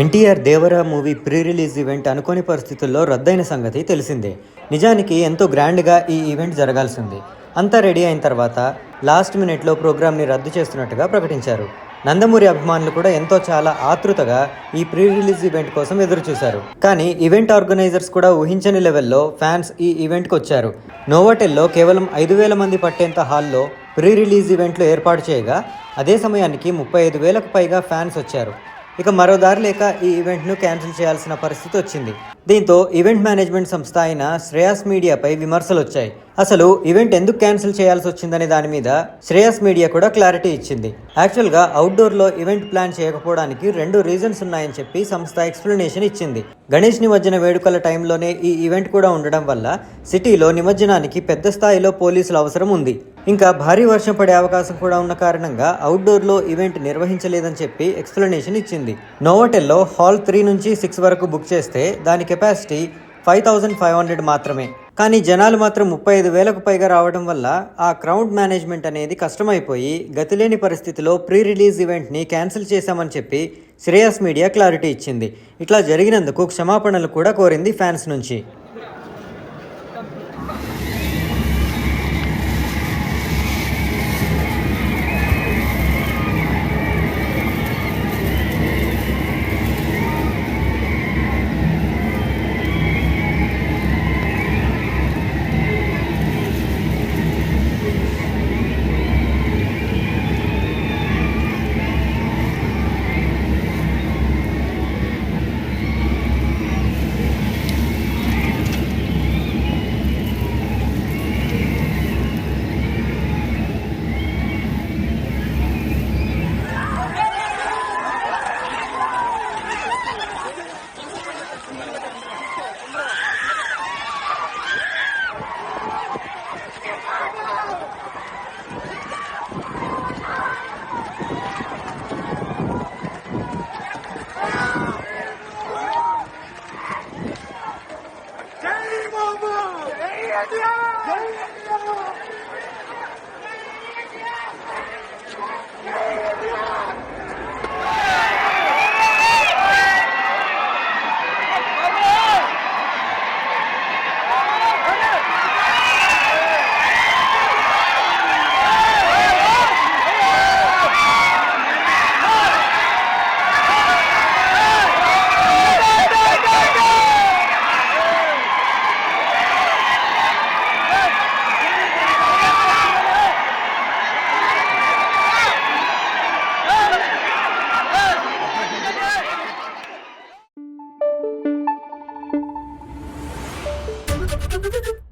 NTR Devara movie pre release event అనుకోని పరిస్థితుల్లో రద్దయిన సంగతి తెలిసిందే. నిజానికి ఎంతో గ్రాండ్గా ఈ ఈవెంట్ జరగాల్సింది. అంతా రెడీ అయిన తర్వాత లాస్ట్ మినిట్లో ప్రోగ్రామ్ని రద్దు చేస్తున్నట్టుగా ప్రకటించారు. నందమూరి అభిమానులు కూడా ఎంతో చాలా ఆతృతగా ఈ ప్రీ రిలీజ్ ఈవెంట్ కోసం ఎదురుచూశారు. కానీ ఈవెంట్ ఆర్గనైజర్స్ కూడా ఊహించని లెవెల్లో ఫ్యాన్స్ ఈ ఈవెంట్కి వచ్చారు. నోవాటెల్లో కేవలం ఐదు వేల మంది పట్టేంత హాల్లో ప్రీ రిలీజ్ ఈవెంట్లు ఏర్పాటు చేయగా అదే సమయానికి ముప్పై ఐదు వేలకు పైగా ఫ్యాన్స్ వచ్చారు. ఇక మరో దారి లేక ఈ ఈవెంట్ను క్యాన్సిల్ చేయాల్సిన పరిస్థితి వచ్చింది. దీంతో ఈవెంట్ మేనేజ్మెంట్ సంస్థ అయిన శ్రేయాస్ మీడియాపై విమర్శలు వచ్చాయి అసలు ఈవెంట్ ఎందుకు క్యాన్సిల్ చేయాల్సి వచ్చిందనే దాని మీద శ్రేయస్ మీడియా కూడా క్లారిటీ ఇచ్చింది. యాక్చువల్గా అవుట్డోర్లో ఈవెంట్ ప్లాన్ చేయకపోవడానికి రెండు రీజన్స్ ఉన్నాయని చెప్పి సంస్థ ఎక్స్ప్లెనేషన్ ఇచ్చింది. గణేష్ నిమజ్జన వేడుకల టైంలోనే ఈ ఈవెంట్ కూడా ఉండడం వల్ల సిటీలో నిమజ్జనానికి పెద్ద స్థాయిలో పోలీసుల అవసరం ఉంది. ఇంకా భారీ వర్షం పడే అవకాశం కూడా ఉన్న కారణంగా అవుట్డోర్లో ఈవెంట్ నిర్వహించలేదని చెప్పి ఎక్స్ప్లెనేషన్ ఇచ్చింది. నోవటెల్లో హాల్ త్రీ నుంచి సిక్స్ వరకు బుక్ చేస్తే దానికి capacity five thousand five hundred మాత్రమే. కానీ జనాలు మాత్రం ముప్పై ఐదు వేలకు పైగా రావడం వల్ల ఆ క్రౌడ్ మేనేజ్మెంట్ అనేది కష్టమైపోయి గతిలేని పరిస్థితిలో ప్రీ రిలీజ్ ఈవెంట్ని క్యాన్సిల్ చేశామని చెప్పి శ్రేయస్ మీడియా క్లారిటీ ఇచ్చింది. ఇట్లా జరిగినందుకు క్షమాపణలు కూడా కోరింది ఫ్యాన్స్ నుంచి. Yeah. どどど。